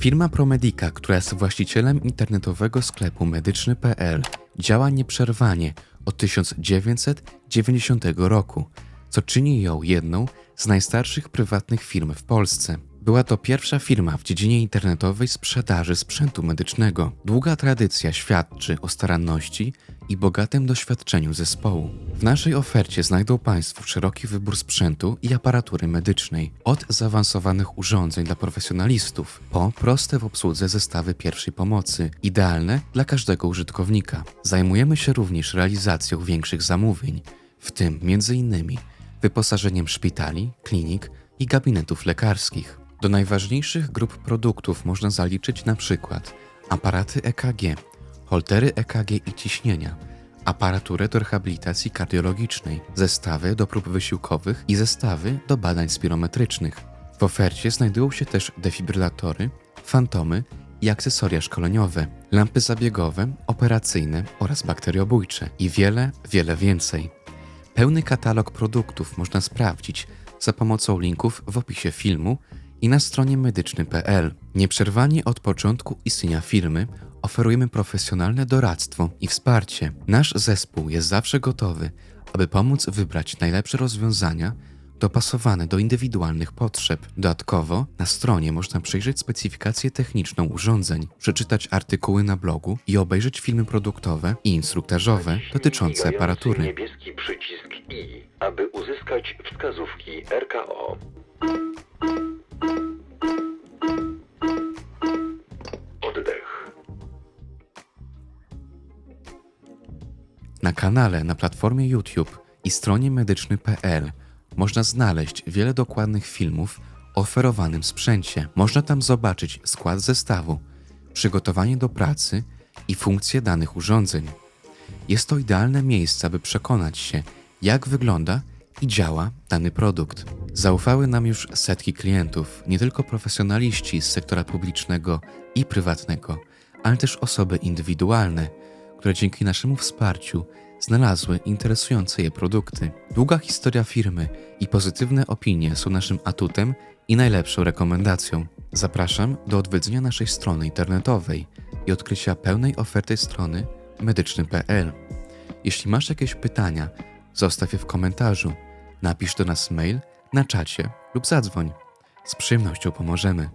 Firma Promedica, która jest właścicielem internetowego sklepu medyczny.pl, działa nieprzerwanie od 1990 roku, co czyni ją jedną z najstarszych prywatnych firm w Polsce. Była to pierwsza firma w dziedzinie internetowej sprzedaży sprzętu medycznego. Długa tradycja świadczy o staranności i bogatym doświadczeniu zespołu. W naszej ofercie znajdą Państwo szeroki wybór sprzętu i aparatury medycznej, od zaawansowanych urządzeń dla profesjonalistów, po proste w obsłudze zestawy pierwszej pomocy, idealne dla każdego użytkownika. Zajmujemy się również realizacją większych zamówień, w tym m.in. wyposażeniem szpitali, klinik i gabinetów lekarskich. Do najważniejszych grup produktów można zaliczyć na przykład aparaty EKG, holtery EKG i ciśnienia, aparaturę do rehabilitacji kardiologicznej, zestawy do prób wysiłkowych i zestawy do badań spirometrycznych. W ofercie znajdują się też defibrylatory, fantomy i akcesoria szkoleniowe, lampy zabiegowe, operacyjne oraz bakteriobójcze i wiele, wiele więcej. Pełny katalog produktów można sprawdzić za pomocą linków w opisie filmu i na stronie medyczny.pl. Nieprzerwanie od początku istnienia firmy oferujemy profesjonalne doradztwo i wsparcie. Nasz zespół jest zawsze gotowy, aby pomóc wybrać najlepsze rozwiązania dopasowane do indywidualnych potrzeb. Dodatkowo na stronie można przejrzeć specyfikację techniczną urządzeń, przeczytać artykuły na blogu i obejrzeć filmy produktowe i instruktażowe dotyczące aparatury. niebieski przycisk I, aby uzyskać wskazówki RKO. Na kanale na platformie YouTube i stronie medyczny.pl można znaleźć wiele dokładnych filmów o oferowanym sprzęcie. Można tam zobaczyć skład zestawu, przygotowanie do pracy i funkcje danych urządzeń. Jest to idealne miejsce, aby przekonać się, jak wygląda i działa dany produkt. Zaufały nam już setki klientów, nie tylko profesjonaliści z sektora publicznego i prywatnego, ale też osoby indywidualne, które dzięki naszemu wsparciu znalazły interesujące je produkty. Długa historia firmy i pozytywne opinie są naszym atutem i najlepszą rekomendacją. Zapraszam do odwiedzenia naszej strony internetowej i odkrycia pełnej oferty strony medyczny.pl. Jeśli masz jakieś pytania, zostaw je w komentarzu, napisz do nas mail, na czacie lub zadzwoń. Z przyjemnością pomożemy.